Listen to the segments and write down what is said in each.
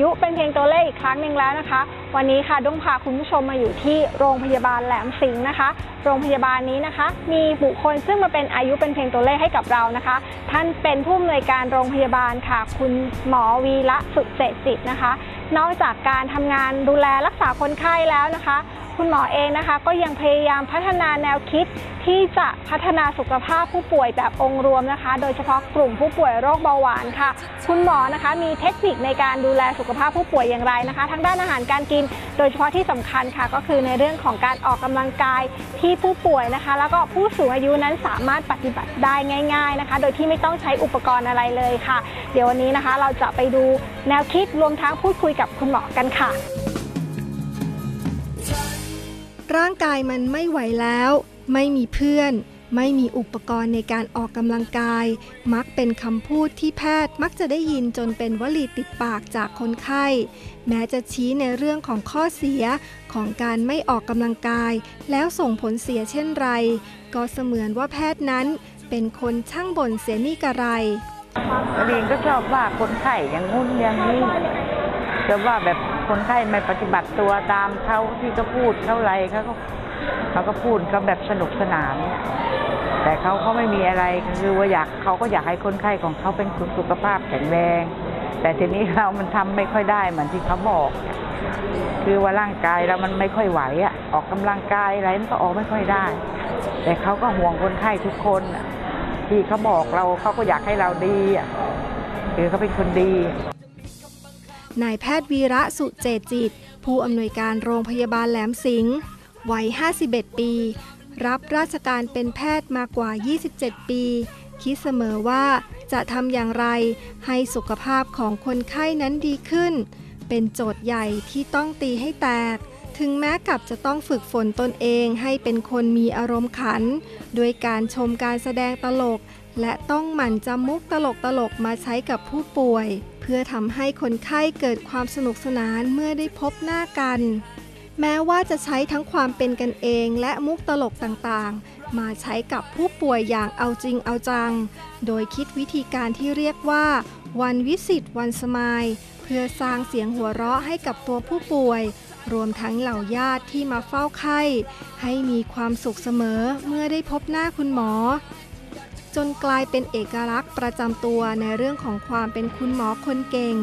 ยุเป็นเพียงตัวเลขอีกครั้งหนึ่งแล้วนะคะ วันนี้ค่ะด้งพาคุณผู้ชมมาอยู่ที่โรงพยาบาลแหลมสิงห์นะคะ โรงพยาบาลนี้นะคะ มีบุคคลซึ่งมาเป็นอายุเป็นเพียงตัวเลขให้กับเรานะคะ ท่านเป็นผู้อำนวยการโรงพยาบาลค่ะ คุณหมอวีระสุเจตจิตนะคะ นอกจากการทำงานดูแลรักษาคนไข้แล้วนะคะ คุณหมอเองนะคะ ก็ยังพยายามพัฒนาแนวคิดที่จะพัฒนาสุขภาพผู้ป่วยแบบองค์รวมนะคะ โดยเฉพาะกลุ่มผู้ป่วยโรคเบาหวานค่ะ คุณหมอนะคะมีเทคนิคในการดูแลสุขภาพผู้ป่วยอย่างไรนะคะ ทั้งด้านอาหารการกิน โดยเฉพาะที่สำคัญค่ะ ก็คือในเรื่องของการออกกำลังกายที่ผู้ป่วยนะคะ แล้วก็ผู้สูงอายุนั้นสามารถปฏิบัติได้ง่าย ๆนะคะ โดยที่ไม่ต้องใช้อุปกรณ์อะไรเลยค่ะ เดี๋ยววันนี้นะคะ เราจะไปดูแนวคิดรวมทั้งพูดคุยกับคุณหมอกันค่ะ ร่างกายมันไม่ไหวแล้ว ไม่มีเพื่อน ไม่มีอุปกรณ์ในการออกกำลังกาย มักเป็นคำพูดที่แพทย์มักจะได้ยินจนเป็นวลีติดปากจากคนไข้ แม้จะชี้ในเรื่องของข้อเสียของการไม่ออกกำลังกาย แล้วส่งผลเสียเช่นไร ก็เสมือนว่าแพทย์นั้น เป็นคนช่างบ่นเสียนี่กระไรเรียนก็ชอบว่าคนไข้อย่างงุ้นอย่างนี้จะว่าแบบ คนไข้ไม่ปฏิบัติตัวตามเขาที่เขาพูดเท่าไรเขาก็เขาก็พูดก็แบบสนุกสนานเนี่ยแต่เขาเขาไม่มีอะไรคือว่าอยากเขาก็อยากให้คนไข้ของเขาเป็นสุขภาพแข็งแรง แต่ทีนี้เรามันทำไม่ค่อยได้เหมือนที่เขาบอก คือว่าร่างกายเรามันไม่ค่อยไหวอะออกกำลังกายอะไรมันก็ออกไม่ค่อยได้ แต่เขาก็ห่วงคนไข้ทุกคนที่เขาบอกเราเขาก็อยากให้เราดีอะคือเขาเป็นคนดี นายแพทย์วีระสุเจจิต ผู้อำนวยการโรงพยาบาลแหลมสิงห์วัย 51 ปี รับราชการเป็นแพทย์มากว่า 27 ปี คิดเสมอว่าจะทำอย่างไรให้สุขภาพของคนไข้นั้นดีขึ้น เป็นโจทย์ใหญ่ที่ต้องตีให้แตก ถึงแม้กับจะต้องฝึกฝนตนเองให้เป็นคนมีอารมณ์ขัน ด้วยการชมการแสดงตลก และต้องหมั่นจำมุกตลกตลกมาใช้กับผู้ป่วย เพื่อทำให้คนไข้เกิดความสนุกสนานเมื่อได้พบหน้ากัน แม้ว่าจะใช้ทั้งความเป็นกันเองและมุกตลกต่างๆ มาใช้กับผู้ป่วยอย่างเอาจริงเอาจัง โดยคิดวิธีการที่เรียกว่า วันวิสิตวันสมายเพื่อสร้างเสียงหัวเราะให้กับตัวผู้ป่วยรวมทั้งเหล่าญาติที่มาเฝ้าไข้ ให้มีความสุขเสมอเมื่อได้พบหน้าคุณหมอ จนกลายเป็นเอกลักษณ์ประจำตัวในเรื่องของความเป็นคุณหมอคนเก่ง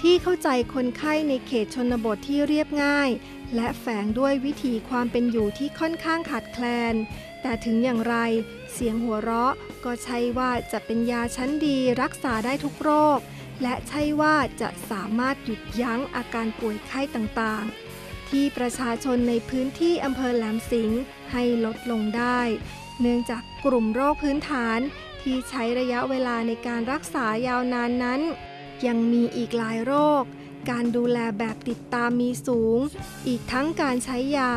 ที่เข้าใจคนไข้ในเขตชนบทที่เรียบง่าย และแฝงด้วยวิถีความเป็นอยู่ที่ค่อนข้างขาดแคลน แต่ถึงอย่างไร เสียงหัวเราะก็ใช่ว่าจะเป็นยาชั้นดีรักษาได้ทุกโรค และใช่ว่าจะสามารถหยุดยั้งอาการป่วยไข้ต่างๆ ที่ประชาชนในพื้นที่อำเภอแหลมสิงห์ให้ลดลงได้ เนื่องจากกลุ่มโรคพื้นฐานที่ใช้ระยะเวลาในการรักษายาวนานนั้น ยังมีอีกหลายโรค การดูแลแบบติดตามมีสูง อีกทั้งการใช้ยา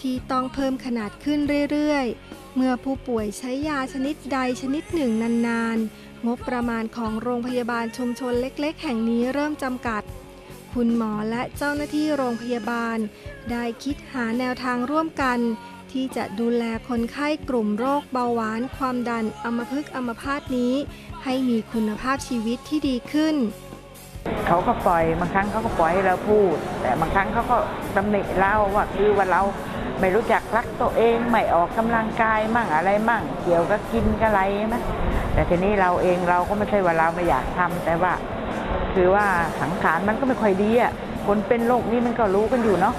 ที่ต้องเพิ่มขนาดขึ้นเรื่อยๆ เมื่อผู้ป่วยใช้ยาชนิดใดชนิดหนึ่งนานๆ งบประมาณของโรงพยาบาลชุมชนเล็กๆ แห่งนี้เริ่มจำกัด คุณหมอและเจ้าหน้าที่โรงพยาบาล ได้คิดหาแนวทางร่วมกัน ที่จะดูแลคนไข้กลุ่มโรคเบาหวาน ความดันอัมพฤกษ์อัมพาตนี้ ให้มีคุณภาพชีวิตที่ดีขึ้น เขาก็ปล่อยบางครั้งเขาก็ปล่อยให้เราพูด แต่บางครั้งเขาก็ตำหนิเราว่าคือว่าเราไม่รู้จักรักตัวเองไม่ออกกำลังกายมั่งอะไรมั่ง เกี่ยวกับกินกับอะไรไหมแต่ทีนี้เราเองเราก็ไม่ใช่ว่าเราไม่อยากทำแต่ว่า คือว่าสังขารมันก็ไม่ค่อยดีอะคนเป็นโรคนี้มันก็รู้กันอยู่เนาะ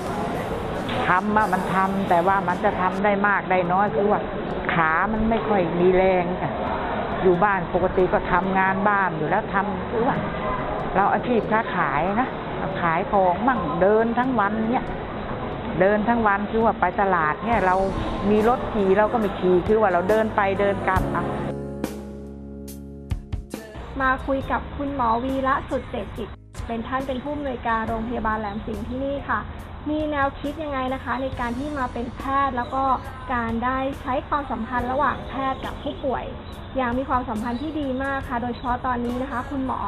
ทำอะมันทำแต่ว่ามันจะทำได้มากได้น้อยคือว่าขามันไม่ค่อยมีแรงค่ะอยู่บ้านปกติก็ทำงานบ้านอยู่แล้วทำคือว่าเราอาชีพค้าขายนะขายของมั่งเดินทั้งวันเนี่ยเดินทั้งวันคือว่าไปตลาดเนี่ยเรามีรถขี่เราก็ไม่ขี่คือว่าเราเดินไปเดินกลับอะมาคุยกับคุณหมอวีระสุดเจตจิต เป็นท่านเป็นผู้อำนวยการโรงพยาบาลแหลมสิงห์ที่นี่ค่ะ มีแนวคิดยังไงนะคะ ในการที่มาเป็นแพทย์แล้วก็การได้ใช้ความสัมพันธ์ระหว่างแพทย์กับผู้ป่วย อย่างมีความสัมพันธ์ที่ดีมากค่ะ โดยเฉพาะตอนนี้นะคะ คุณหมอ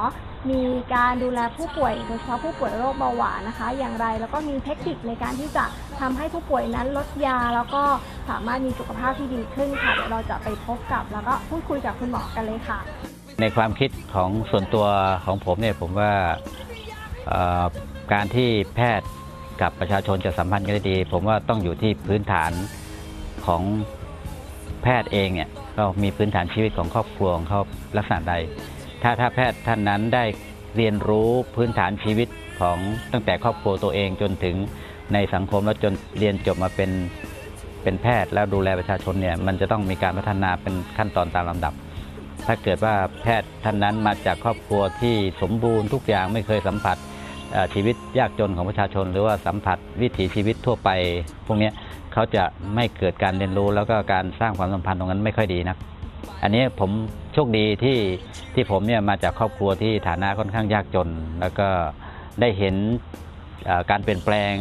มีการดูแลผู้ป่วย โดยเฉพาะผู้ป่วยโรคเบาหวานนะคะ อย่างไรแล้วก็มีเทคนิคในการที่จะทำให้ผู้ป่วยนั้นลดยา แล้วก็สามารถมีสุขภาพที่ดีขึ้นค่ะเดี๋ยวเราจะไปพบกับ แล้วก็พูดคุยกับคุณหมอกันเลยค่ะ ในความคิดของส่วนตัวของผมเนี่ยผมว่าการที่แพทย์ กับประชาชนจะสัมพันธ์กันได้ดี ผมว่าต้องอยู่ที่พื้นฐานของแพทย์เองเนี่ยก็มีพื้นฐานชีวิตของครอบครัวของเขาลักษณะใด ถ้าถ้าแพทย์ท่านนั้นได้เรียนรู้พื้นฐานชีวิตของตั้งแต่ครอบครัวตัวเองจนถึงในสังคมแล้วจนเรียนจบมาเป็นเป็นแพทย์แล้วดูแลประชาชนเนี่ยมันจะต้องมีการพัฒนาเป็นขั้นตอนตามลำดับ ถ้าเกิดว่าแพทย์ท่านนั้นมาจากครอบครัวที่สมบูรณ์ทุกอย่างไม่เคยสัมผัส ชีวิตยากจนของประชาชน หรือว่าสัมผัสวิถีชีวิตทั่วไป พวกนี้เขาจะไม่เกิดการเรียนรู้แล้วก็การสร้างความสัมพันธ์ตรงนั้นไม่ค่อยดีนักอันนี้ผมโชคดีที่ที่ผมเนี่ยมาจากครอบครัวที่ฐานะค่อนข้างยากจน แล้วก็ได้เห็นการเปลี่ยนแปลง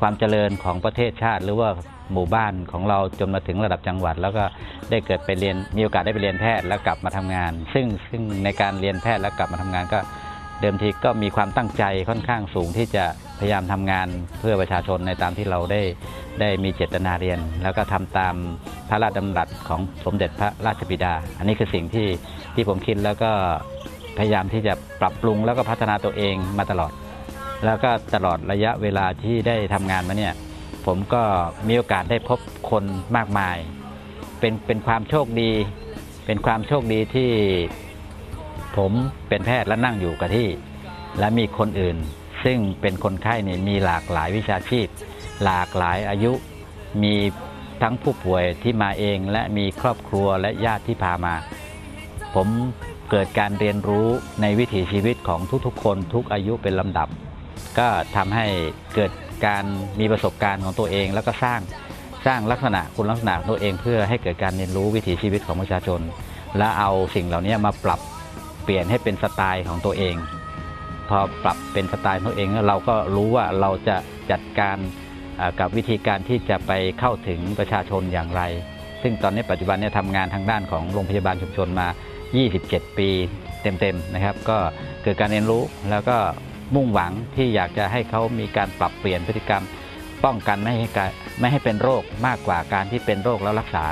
ความเจริญของประเทศชาติ หรือว่าหมู่บ้านของเราจนมาถึงระดับจังหวัด แล้วก็ได้เกิดไปเรียนมีโอกาสได้ไปเรียนแพทย์แล้วกลับมาทำงาน ซึ่งซึ่งในการเรียนแพทย์แล้วกลับมาทำงานก็ เดิมทีก็มีความตั้งใจค่อนข้างสูงที่จะพยายามทำงานเพื่อประชาชนในตามที่เราได้ได้มีเจตนาเรียน แล้วก็ทำตามพระราชดำรัสของสมเด็จพระราชบิดา อันนี้คือสิ่งที่ที่ผมคิดแล้วก็พยายามที่จะปรับปรุงแล้วก็พัฒนาตัวเองมาตลอด แล้วก็ตลอดระยะเวลาที่ได้ทำงานมาเนี่ยผมก็มีโอกาสได้พบคนมากมาย เป็นเป็นความโชคดี เป็นความโชคดีที่ ผมเป็นแพทย์และนั่งอยู่กับที่ และมีคนอื่น ซึ่งเป็นคนไข้เนี่ยมีหลากหลายวิชาชีพ หลากหลายอายุ มีทั้งผู้ป่วยที่มาเองและมีครอบครัวและญาติที่พามา ผมเกิดการเรียนรู้ในวิถีชีวิตของทุกๆ คนทุกอายุเป็นลำดับ ก็ทำให้เกิดการมีประสบการณ์ของตัวเองแล้วก็สร้างสร้างลักษณะคุณลักษณะของตัวเองเพื่อให้เกิดการเรียนรู้วิถีชีวิตของประชาชน และเอาสิ่งเหล่านี้มาปรับ เปลี่ยนให้เป็นสไตล์ของตัวเอง พอปรับเป็นสไตล์ของตัวเองแล้วเราก็รู้ว่าเราจะจัดการกับวิธีการที่จะไปเข้าถึงประชาชนอย่างไร ซึ่งตอนนี้ปัจจุบันเนี่ยทำงานทางด้านของโรงพยาบาลชุมชนมา 27 ปีเต็มๆนะครับ ก็เกิดการเรียนรู้แล้วก็มุ่งหวังที่อยากจะให้เขามีการปรับเปลี่ยนพฤติกรรม ป้องกันไม่ให้การไม่ให้เป็นโรคมากกว่าการที่เป็นโรคแล้วรักษา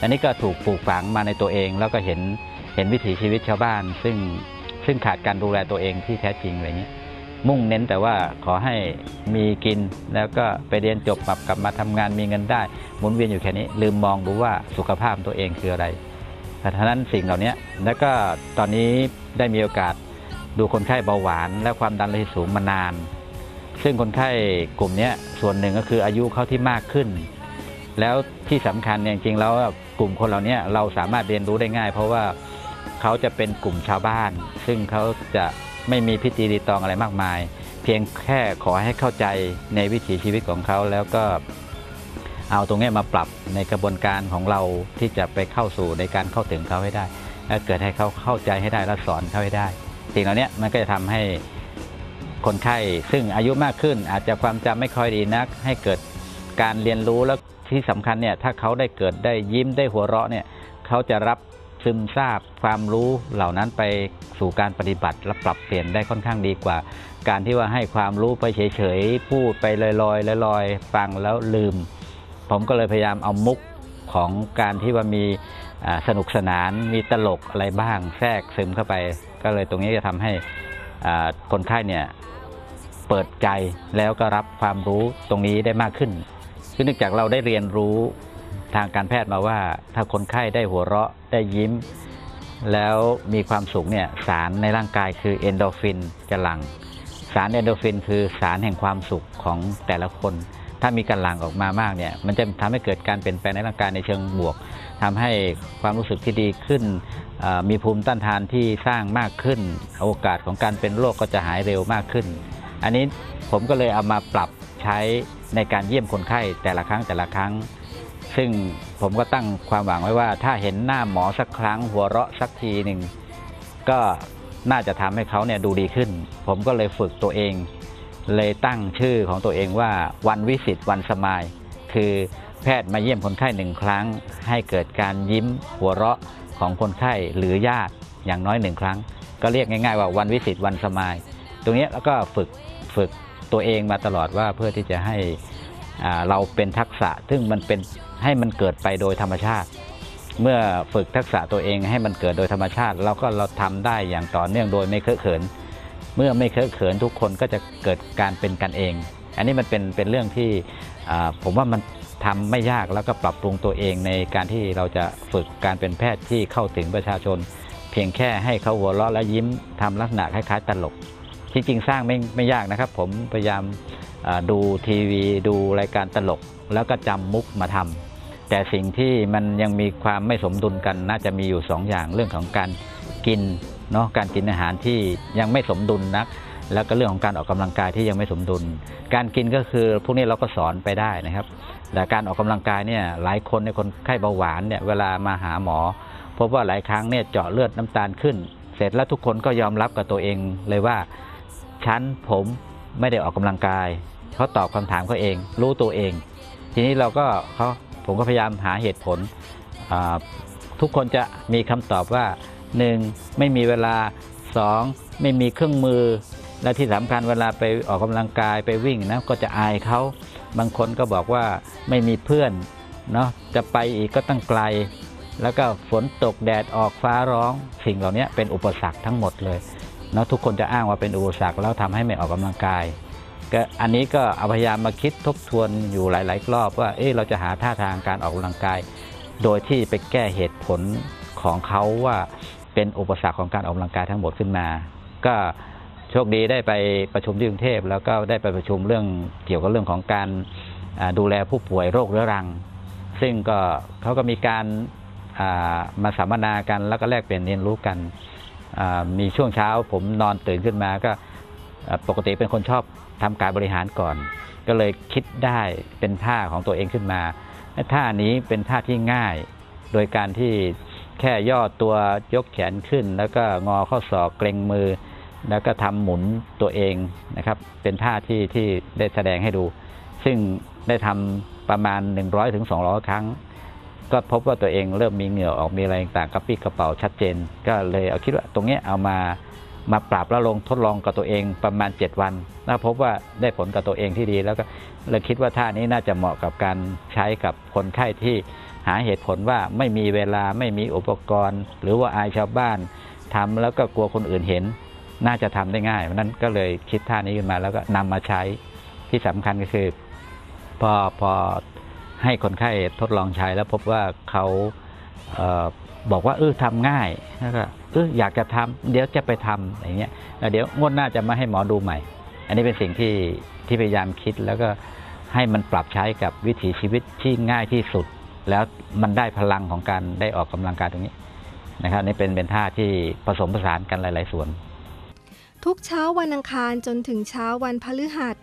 อันนี้ก็ถูกปลูกฝังมาในตัวเองแล้วก็เห็น เห็นวิถีชีวิตชาวบ้าน ซึ่งซึ่งขาดการดูแลตัวเองที่แท้จริงอะไรเงี้ยมุ่งเน้นแต่ว่าขอให้มีกินแล้วก็ไปเรียนจบกลับกลับมาทำงานมีเงินได้หมุนเวียนอยู่แค่นี้ ลืมมองดูว่าสุขภาพตัวเองคืออะไรเพราะฉะนั้นสิ่งเหล่านี้แล้วก็ตอนนี้ได้มีโอกาสดูคนไข้เบาหวาน และความดันโลหิตสูงมานาน ซึ่งคนไข้กลุ่มนี้ส่วนหนึ่งก็คืออายุเขาที่มากขึ้น แล้วที่สำคัญจริงๆแล้วกลุ่มคนเหล่านี้เราสามารถเรียนรู้ได้ง่าย เพราะว่า เขาจะเป็นกลุ่มชาวบ้าน ซึ่งเขาจะไม่มีพิธีรีตองอะไรมากมาย เพียงแค่ขอให้เข้าใจในวิถีชีวิตของเขาแล้วก็เอาตรงนี้มาปรับในกระบวนการของเราที่จะไปเข้าสู่ในการเข้าถึงเขาให้ได้และเกิดให้เขาเข้าใจให้ได้และสอนเขาให้ได้สิ่งเหล่านี้มันก็จะทำให้คนไข้ซึ่งอายุมากขึ้น อาจจะความจำไม่ค่อยดีนัก ให้เกิดการเรียนรู้แล้วที่สำคัญเนี่ยถ้าเขาได้เกิดได้ยิ้มได้หัวเราะเนี่ยเขาจะรับ ซึมซาบความรู้เหล่านั้นไปสู่การปฏิบัติและปรับเปลี่ยนได้ค่อนข้างดีกว่า การที่ว่าให้ความรู้ไปเฉยๆพูดไปลอยๆลอยๆฟังแล้วลืม ผมก็เลยพยายามเอามุกของการที่ว่ามีสนุกสนานมีตลกอะไรบ้างแทรกซึมเข้าไป ก็เลยตรงนี้จะทำให้คนไข้เนี่ยเปิดใจแล้วก็รับความรู้ตรงนี้ได้มากขึ้นซึ่งเนื่องจากเราได้เรียนรู้ ทางการแพทย์มาว่า ถ้าคนไข้ได้หัวเราะได้ยิ้ม แล้วมีความสุขเนี่ยสารในร่างกายคือเอนโดฟินจะหลั่งสารเอนโดฟิน คือสารแห่งความสุขของแต่ละคน ถ้ามีการหลั่งออกมามากเนี่ยมันจะทำให้เกิดการเปลี่ยนแปลงในร่างกายในเชิงบวกทำให้ความรู้สึกที่ดีขึ้นมีภูมิต้านทานที่สร้างมากขึ้น โอกาสของการเป็นโรคก็จะหายเร็วมากขึ้น อันนี้ผมก็เลยเอามาปรับใช้ในการเยี่ยมคนไข้แต่ละครั้งแต่ละครั้ง ซึ่งผมก็ตั้งความหวังไว้ว่า ถ้าเห็นหน้าหมอสักครั้ง หัวเราะสักทีหนึ่งก็น่าจะทำให้เขาเนี่ยดูดีขึ้น ผมก็เลยฝึกตัวเอง เลยตั้งชื่อของตัวเองว่าวันวิสิตวันสมาย คือแพทย์มาเยี่ยมคนไข้หนึ่งครั้ง ให้เกิดการยิ้มหัวเราะของคนไข้หรือญาติอย่างน้อยหนึ่งครั้ง ก็เรียกง่ายๆว่าวันวิสิตวันสมาย ตรงนี้แล้วก็ฝึกฝึกตัวเองมาตลอดว่าเพื่อที่จะให้เราเป็นทักษะ ซึ่งมันเป็น ให้มันเกิดไปโดยธรรมชาติ เมื่อฝึกทักษะตัวเองให้มันเกิดโดยธรรมชาติ เราก็เราทำได้อย่างต่อเนื่องโดยไม่เคอะเขิน เมื่อไม่เคอะเขินทุกคนก็จะเกิดการเป็นกันเอง อันนี้มันเป็นเป็นเรื่องที่ผมว่ามันทำไม่ยากแล้วก็ปรับปรุงตัวเองในการที่เราจะฝึกการเป็นแพทย์ที่เข้าถึงประชาชน เพียงแค่ให้เขาหัวเราะและยิ้มทำลักษณะคล้ายๆตลก ที่จริงสร้างไม่ไม่ยากนะครับ ผมพยายามดูทีวี ดูรายการตลก แล้วก็จำมุกมาทำ แต่สิ่งที่มันยังมีความไม่สมดุลกันน่าจะมีอยู่สองอย่างเรื่องของการกินเนาะการกินอาหารที่ยังไม่สมดุลนัก แล้วก็เรื่องของการออกกำลังกายที่ยังไม่สมดุล การกินก็คือพวกนี้เราก็สอนไปได้นะครับ แต่การออกกำลังกายเนี่ยหลายคนในคนไข้เบาหวานเนี่ยเวลามาหาหมอพบว่าหลายครั้งเนี่ยเจาะเลือดน้ำตาลขึ้น เสร็จแล้วทุกคนก็ยอมรับกับตัวเองเลยว่าฉันผมไม่ได้ออกกำลังกายเขาตอบคำถามเขาเอง รู้ตัวเอง ทีนี้เราก็เขา ผมก็พยายามหาเหตุผล ทุกคนจะมีคำตอบว่า 1. ไม่มีเวลา 2. ไม่มีเครื่องมือ และที่สำคัญเวลาไปออกกำลังกายไปวิ่งนะก็จะอายเขา บางคนก็บอกว่าไม่มีเพื่อนเนาะจะไปอีกก็ตั้งไกล แล้วก็ฝนตกแดดออกฟ้าร้องสิ่งเหล่านี้เป็นอุปสรรคทั้งหมดเลยเนาะทุกคนจะอ้างว่าเป็นอุปสรรคแล้วทำให้ไม่ออกกำลังกาย ก็อันนี้ก็เอาพยายามมาคิดทบทวนอยู่หลาย ๆ รอบว่าเอ๊ะเราจะหาท่าทางการออกกำลังกาย โดยที่ไปแก้เหตุผลของเขาว่าเป็นอุปสรรคของการออกกำลังกายทั้งหมดขึ้นมา ก็โชคดีได้ไปประชุมที่กรุงเทพแล้วก็ได้ไปประชุมเรื่องเกี่ยวกับเรื่องของการดูแลผู้ป่วยโรคเรื้อรัง ซึ่งก็เขาก็มีการมาสัมมนากันแล้วก็แลกเปลี่ยนเรียนรู้กัน มีช่วงเช้าผมนอนตื่นขึ้นมาก็ปกติเป็นคนชอบ ทำการบริหารก่อน ก็เลยคิดได้เป็นท่าของตัวเองขึ้นมาและท่านี้เป็นท่าที่ง่าย โดยการที่แค่ย่อตัวยกแขนขึ้น แล้วก็งอข้อศอกเกรงมือ แล้วก็ทำหมุนตัวเองนะครับ เป็นท่าที่ที่ได้แสดงให้ดู ซึ่งได้ทำประมาณ 100-200ถึง200ครั้ง ก็พบว่าตัวเองเริ่มมีเหงื่อออกมีอะไรต่างกระปี้กระเป๋าชัดเจน ก็เลยเอาคิดว่าตรงนี้เอามา มาปรับแล้วลงทดลองกับตัวเองประมาณ 7 วันแล้วพบว่าได้ผลกับตัวเองที่ดี แล้วก็เลยคิดว่าท่านี้น่าจะเหมาะกับการใช้กับคนไข้ที่หาเหตุผลว่าไม่มีเวลาไม่มีอุปกรณ์ หรือว่าอายชาวบ้านทำแล้วก็กลัวคนอื่นเห็น น่าจะทำได้ง่ายเพราะนั้นก็เลยคิดท่านี้ขึ้นมาแล้วก็นำมาใช้ที่สำคัญก็คือพอพอให้คนไข้ทดลองใช้แล้วพบว่าเขาเออบอกว่าเออทำง่ายแล้วก็ เอออยากจะทำเดี๋ยวจะไปทำอย่างเงี้ยแล้วเดี๋ยวงวดหน้าจะมาให้หมอดูใหม่ อันนี้เป็นสิ่งที่ที่พยายามคิดแล้วก็ให้มันปรับใช้กับวิถีชีวิตที่ง่ายที่สุด แล้วมันได้พลังของการได้ออกกำลังกายตรงนี้นะครับนี่เป็นเป็นท่าที่ผสมผสานกันหลาย ๆ ส่วน ทุกเช้าวันอังคารจนถึงเช้าวันพฤหัส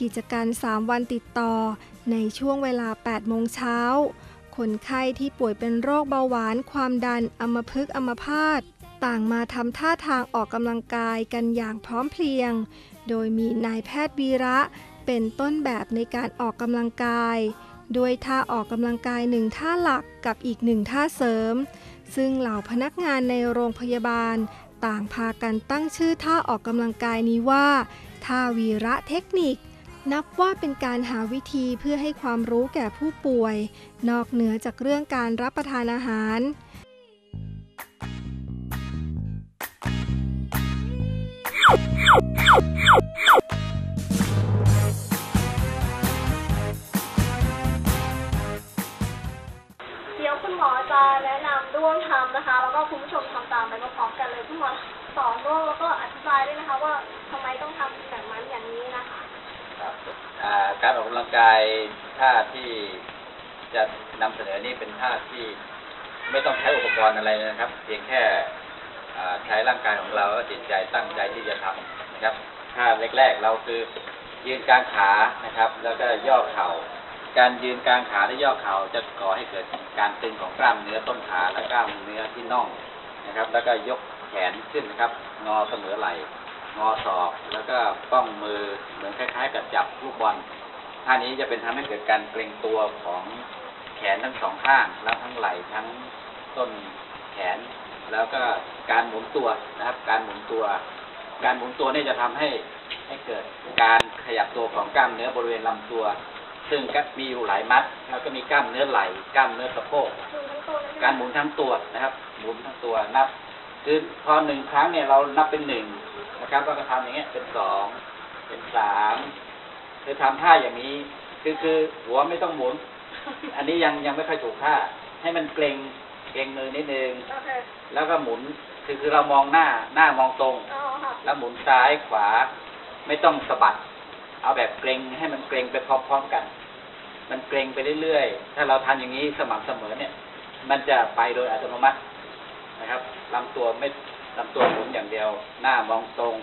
กิจการ 3 วันติดต่อ ในช่วงเวลา 8 โมงเช้า คนไข้ที่ป่วยเป็นโรคเบาหวาน ความดันอัมพฤกษ์อัมพาต ต่างมาทำท่าทางออกกำลังกายกันอย่างพร้อมเพรียง โดยมีนายแพทย์วีระเป็นต้นแบบในการออกกำลังกาย ด้วยท่าออกกำลังกายหนึ่งท่าหลักกับอีกหนึ่งท่าเสริม ซึ่งเหล่าพนักงานในโรงพยาบาล ต่างพากันตั้งชื่อท่าออกกำลังกายนี้ว่า ท่าวีระเทคนิค นับว่าเป็นการหาวิธีเพื่อให้ความรู้แก่ผู้ป่วย นอกเหนือจากเรื่องการรับประทานอาหาร เดี๋ยวคุณหมอจะแนะนำด้วงทำนะคะ แล้วก็คุณผู้ชมทำตามไปพร้อมๆกันเลยคุณหมอสอนด้วงแล้วก็อธิบายด้วยนะคะ ว่าทำไมต้องทำแบบนั้นอย่างนี้นะคะครับอ่าการออกกำลังกายท่าที่จะนำเสนอนี่เป็นท่าที่ไม่ต้องใช้อุปกรณ์อะไรนะครับ เพียงแค่ใช้ร่างกายของเราและจิตใจตั้งใจที่จะทำ นะครับท่าแรกๆเราคือยืนกลางขานะครับ แล้วก็ย่อเข่า การยืนกลางขาและย่อเข่าจะก่อให้เกิดการตึงของกล้ามเนื้อต้นขาและกล้ามเนื้อที่น่องนะครับ แล้วก็ยกแขนขึ้นนะครับ งอเสมอไหล่งอศอกแล้วก็ป้องมือเหมือนคล้ายๆ กับจับลูกบอลท่านี้จะเป็นทำให้เกิดการเกรงตัวของแขนทั้งสองข้างแล้วทั้งไหล่ทั้งต้นแขน แล้วก็การหมุนตัวนะครับ การหมุนตัว การหมุนตัวนี่จะทำให้ให้เกิดการขยับตัวของกล้ามเนื้อบริเวณลำตัว ซึ่งก็มีอยู่หลายมัด แล้วก็มีกล้ามเนื้อไหล่กล้ามเนื้อสะโพกคือทั้งตัวเลยการหมุนทั้งตัวนะครับ หมุนทั้งตัวนับ คือพอหนึ่งครั้งเนี่ยเรานับเป็นหนึ่งนะครับก็ทำอย่างเงี้ยเป็นสองเป็นสามคือทำท่าอย่างนี้ คือคือหัวไม่ต้องหมุน อันนี้ยังยังไม่ค่อยถูกท่าให้มันเกรงเกรงมือนิดนึงโอเคแล้วก็หมุน คือคือเรามองหน้าหน้ามองตรงอ๋อค่ะแล้วหมุนซ้ายขวาไม่ต้องสะบัด เอาแบบเกรงให้มันเกรงไปพร้อมๆกัน มันเกรงไปเรื่อยๆ ถ้าเราทำอย่างนี้สม่ำเสมอเนี่ย มันจะไปโดยอัตโนมัตินะครับลำตัวไม่ลำตัวหมุนอย่างเดียว หน้ามองตรง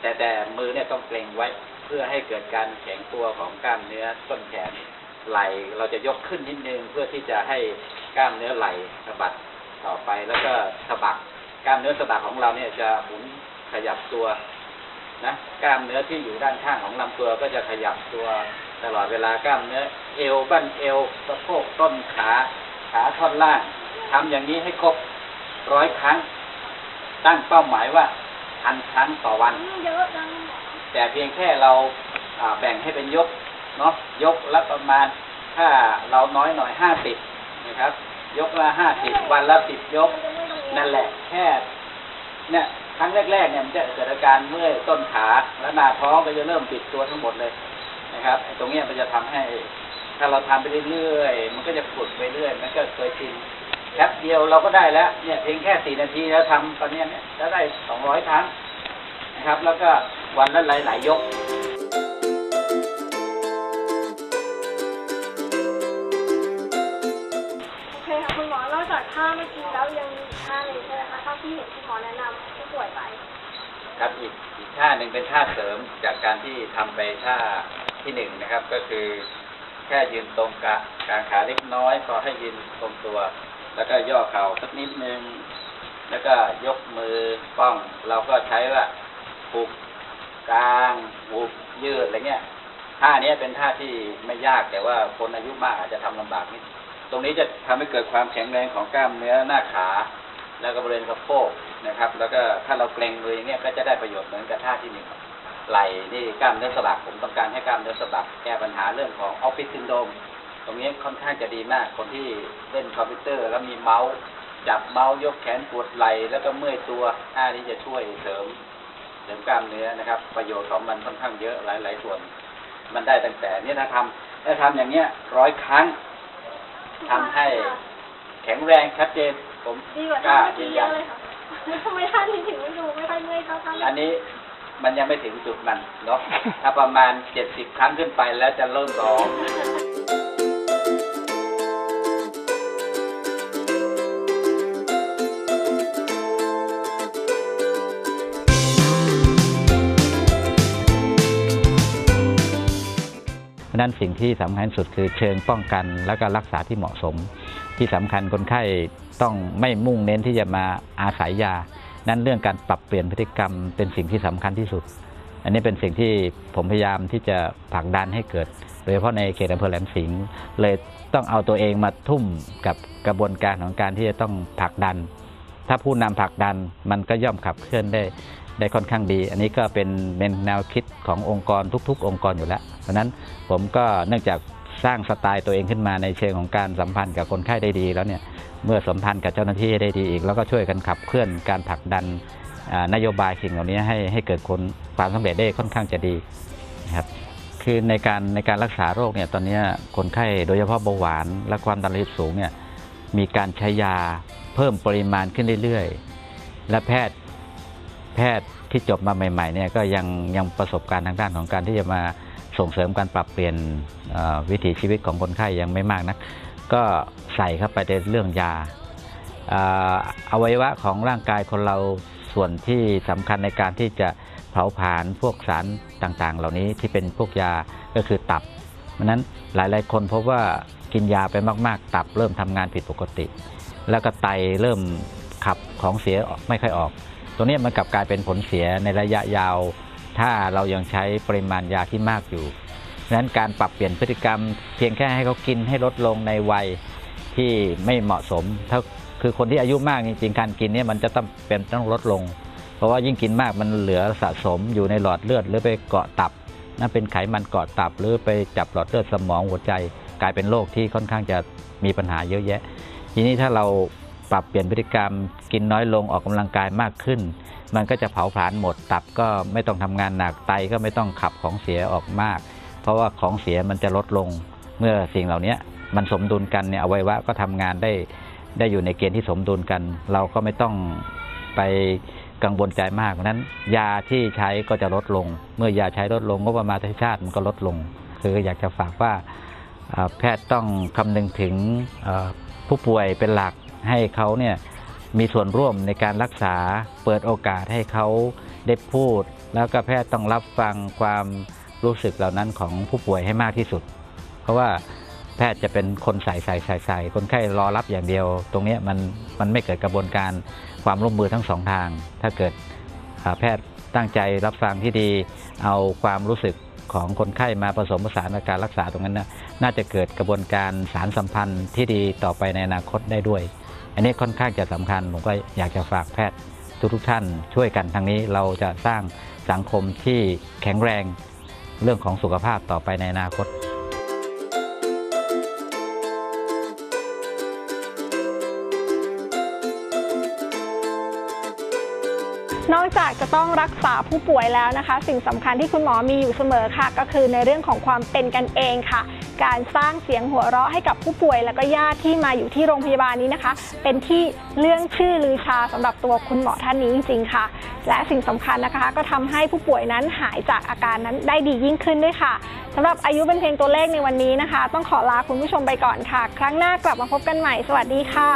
แต่แต่มือเนี่ยต้องเกรงไว้เพื่อให้เกิดการแข็งตัวของกล้ามเนื้อต้นแขนไหล่เราจะยกขึ้นนิดนึงเพื่อที่จะให้กล้ามเนื้อไหล่สะบัด ต่อไปแล้วก็สะบักกล้ามเนื้อสะบักของเราเนี่ยจะหมุนขยับตัวนะกล้ามเนื้อที่อยู่ด้านข้างของลำตัวก็จะขยับตัวตลอดเวลากล้ามเนื้อ เอวบั้นเอวสะโพกต้นขาขาท่อนล่างทำอย่างนี้ให้ครบร้อยครั้ง ตั้งเป้าหมายว่าพันครั้งต่อวัน แต่เพียงแค่เราอ่าแบ่งให้เป็นยกเนาะยกละประมาณถ้าเราน้อยหน่อยห้าสิบนะครับ ยกละห้าสิบวันละสิบยก นั่นแหละแค่เนี่ยครั้งแรกๆเนี่ยมันจะเกิดอาการเมื่อยต้นขาและหน้าท้องก็จะเริ่มปิดตัวทั้งหมดเลยนะครับตรงเนี้มันจะทำให้ ถ้าเราทำไปเรื่อยๆมันก็จะฝึกไปเรื่อยมันก็เคยชินแป๊บเดียวเราก็ได้แล้ว เนี่ยเพียงแค่สี่นาทีแล้วทำตอนเนี้เนี่ยจะได้สองร้อยครั้งนะครับ แล้วก็วันละหลายๆยก อนอกจากท่าเมื่อกี้แล้วยังมีอีกท่าหนึ่งใช่ไหมคะเท่าที่เห็นคุณหมอแนะนำผู้ป่วยไปครับอีกอีกท่าหนึ่งเป็นท่าเสริมจากการที่ทำไปท่าที่หนึ่งนะครับ ก็คือ แค่ยืนตรงกะกลางขาเล็กน้อยพอให้ยืนตรงตัว แล้วก็ย่อเข่าสักนิดนึงแล้วก็ยกมือป้อง เราก็ใช้ว่าหุบกลางหุบยืดอะไรเงี้ยท่าเนี้ยเป็นท่าที่ไม่ยากแต่ว่าคนอายุมากอาจจะทำลำบากนิด ตรงนี้จะทำให้เกิดความแข็งแรงของกล้ามเนื้อหน้าขา แล้วก็บริเวณสะโพกนะครับ แล้วก็ถ้าเราเกรงมืออย่างเงี้ยก็จะได้ประโยชน์เหมือนกับท่าที่หนึ่งไหล่นี่กล้ามเนื้อสะบักผมต้องการให้กล้ามเนื้อสะบักแก้ปัญหาเรื่องของออฟฟิศซินโดมตรงนี้ค่อนข้างจะดีมากคนที่เล่นคอมพิวเตอร์แล้วมีเมาส์จับเมาส์ยกแขนปวดไหล่แล้วก็เมื่อยตัวท่านี้จะช่วยเสริมเสริมกล้ามเนื้อนะครับ ประโยชน์ของมันค่อนข้างเยอะหลายๆส่วน มันได้ตั้งแต่เนี่ยถ้าทำถ้าทำอย่างเงี้ยร้อยครั้ง ทำให้แข็งแรงชัดเจน ผมดีกว่าท่าเมื่อกี้เยอะเลยค่ะทำไมท่านี้ถึงไม่ดูไม่ค่อยเมื่อยเท่าท่าเมื่อัอนกี้นี้มันยังไม่ถึงจุดมันเนาะถ้าประมาณเจ็ดสิบครั้งขึ้นไปแล้วจะเริ่มร้องเนั้นสิ่งที่สำคัญสุดคือเชิงป้องกันแล้วก็รักษาที่เหมาะสม ที่สำคัญคนไข้ต้องไม่มุ่งเน้นที่จะมาอาศัยยา นั้นเรื่องการปรับเปลี่ยนพฤติกรรมเป็นสิ่งที่สำคัญที่สุด อันนี้เป็นสิ่งที่ผมพยายามที่จะผลักดันให้เกิด โดยเฉพาะในเขตอำเภอแหลมสิงห์เลยต้องเอาตัวเองมาทุ่มกับกระบวนการของการที่จะต้องผลักดัน ถ้าผู้นำผลักดันมันก็ย่อมขับเคลื่อนได้ ได้ค่อนข้างดี อันนี้ก็เป็นเป็นแนวคิดขององค์กรทุก ๆ องค์กรอยู่แล้วเพราะนั้นผมก็เนื่องจากสร้างสไตล์ตัวเองขึ้นมาในเชิงของการสัมพันธ์กับคนไข้ได้ดีแล้วเนี่ยเมื่อสัมพันธ์กับเจ้าหน้าที่ได้ดีอีก แล้วก็ช่วยกันขับเคลื่อนการผลักดันนโยบายสิ่งเหล่านี้ให้ให้เกิดคนความสำเร็จได้ค่อนข้างจะดีนะครับคือในการในการรักษาโรคเนี่ยตอนนี้คนไข้โดยเฉพาะเบาหวาน และความดันโลหิตสูงเนี่ยมีการใช้ยาเพิ่มปริมาณขึ้นเรื่อยๆ และแพทย์ พทย์ที่จบมาใหม่ๆเนี่ยก็ยังยังประสบการณ์ทางด้านของการที่จะมาส่งเสริมการปรับเปลี่ยนวิถีชีวิตของคนไข้ยังไม่มากนัก ก็ใส่เข้าไปในเรื่องยาอวัยวะของร่างกายคนเราส่วนที่สำคัญในการที่จะเผาผลาญพวกสารต่างๆ เหล่านี้ที่เป็นพวกยาก็คือตับเพราะฉะนั้นหลายๆ คนพบว่ากินยาไปมากๆ ตับเริ่มทำงานผิดปกติ แล้วก็ไตเริ่มขับของเสียไม่ค่อยออก ตรงนี้มันกลับกลายเป็นผลเสียในระยะยาว ถ้าเรายังใช้ปริมาณยาที่มากอยู่ดังนั้นการปรับเปลี่ยนพฤติกรรม เพียงแค่ให้เขากินให้ลดลงในวัยที่ไม่เหมาะสม ถ้าคือคนที่อายุมากจริงๆการกินเนี่ยมันจะต้องเป็นต้องลดลง เพราะว่ายิ่งกินมากมันเหลือสะสมอยู่ในหลอดเลือด หรือไปเกาะตับนั่นเป็นไขมันเกาะตับ หรือไปจับหลอดเลือดสมองหัวใจ กลายเป็นโรคที่ค่อนข้างจะมีปัญหาเยอะแยะ ทีนี้ถ้าเรา ปรับเปลี่ยนพฤติกรรม กินน้อยลงออกกำลังกายมากขึ้น มันก็จะเผาผลาญหมด ตับก็ไม่ต้องทำงานหนักไตก็ไม่ต้องขับของเสียออกมาก เพราะว่าของเสียมันจะลดลงเมื่อสิ่งเหล่านี้มันสมดุลกันเนี่ยอวัยวะก็ทำงานได้ได้อยู่ในเกณฑ์ที่สมดุลกัน เราก็ไม่ต้องไปกังวลใจมากเพราะนั้น ยาที่ใช้ก็จะลดลง เมื่อยาใช้ลดลงงบประมาณชาติมันก็ลดลง คืออยากจะฝากว่าแพทย์ต้องคำนึงถึงผู้ป่วยเป็นหลัก ให้เขาเนี่ยมีส่วนร่วมในการรักษาเปิดโอกาสให้เขาได้พูด แล้วก็แพทย์ต้องรับฟังความรู้สึกเหล่านั้นของผู้ป่วยให้มากที่สุด เพราะว่าแพทย์จะเป็นคนใส่ใส่ใส่ใส่คนไข้รอรับอย่างเดียว ตรงนี้มันมันไม่เกิดกระบวนการความร่วมมือทั้งสองทาง ถ้าเกิดแพทย์ตั้งใจรับฟังที่ดี เอาความรู้สึกของคนไข้มาผสมผสานกับการรักษาตรงนั้นนะน่าจะเกิดกระบวนการสารสัมพันธ์ที่ดีต่อไปในอนาคตได้ด้วย อันนี้ค่อนข้างจะสำคัญผมก็อยากจะฝากแพทย์ทุกๆท่านช่วยกันทางนี้เราจะสร้างสังคมที่แข็งแรงเรื่องของสุขภาพต่อไปในอนาคต นอกจากจะต้องรักษาผู้ป่วยแล้วนะคะ สิ่งสำคัญที่คุณหมอมีอยู่เสมอค่ะ ก็คือในเรื่องของความเป็นกันเองค่ะ การสร้างเสียงหัวเราะให้กับผู้ป่วย แล้วก็ญาติที่มาอยู่ที่โรงพยาบาลนี้นะคะ เป็นที่เรื่องชื่อลือชาสำหรับตัวคุณหมอท่านนี้จริงๆค่ะ และสิ่งสำคัญนะคะก็ทำให้ผู้ป่วยนั้นหายจากอาการนั้นได้ดียิ่งขึ้นด้วยค่ะสำหรับอายุเป็นเพียงตัวเลขในวันนี้นะคะ ต้องขอลาคุณผู้ชมไปก่อนค่ะ ครั้งหน้ากลับมาพบกันใหม่ สวัสดีค่ะ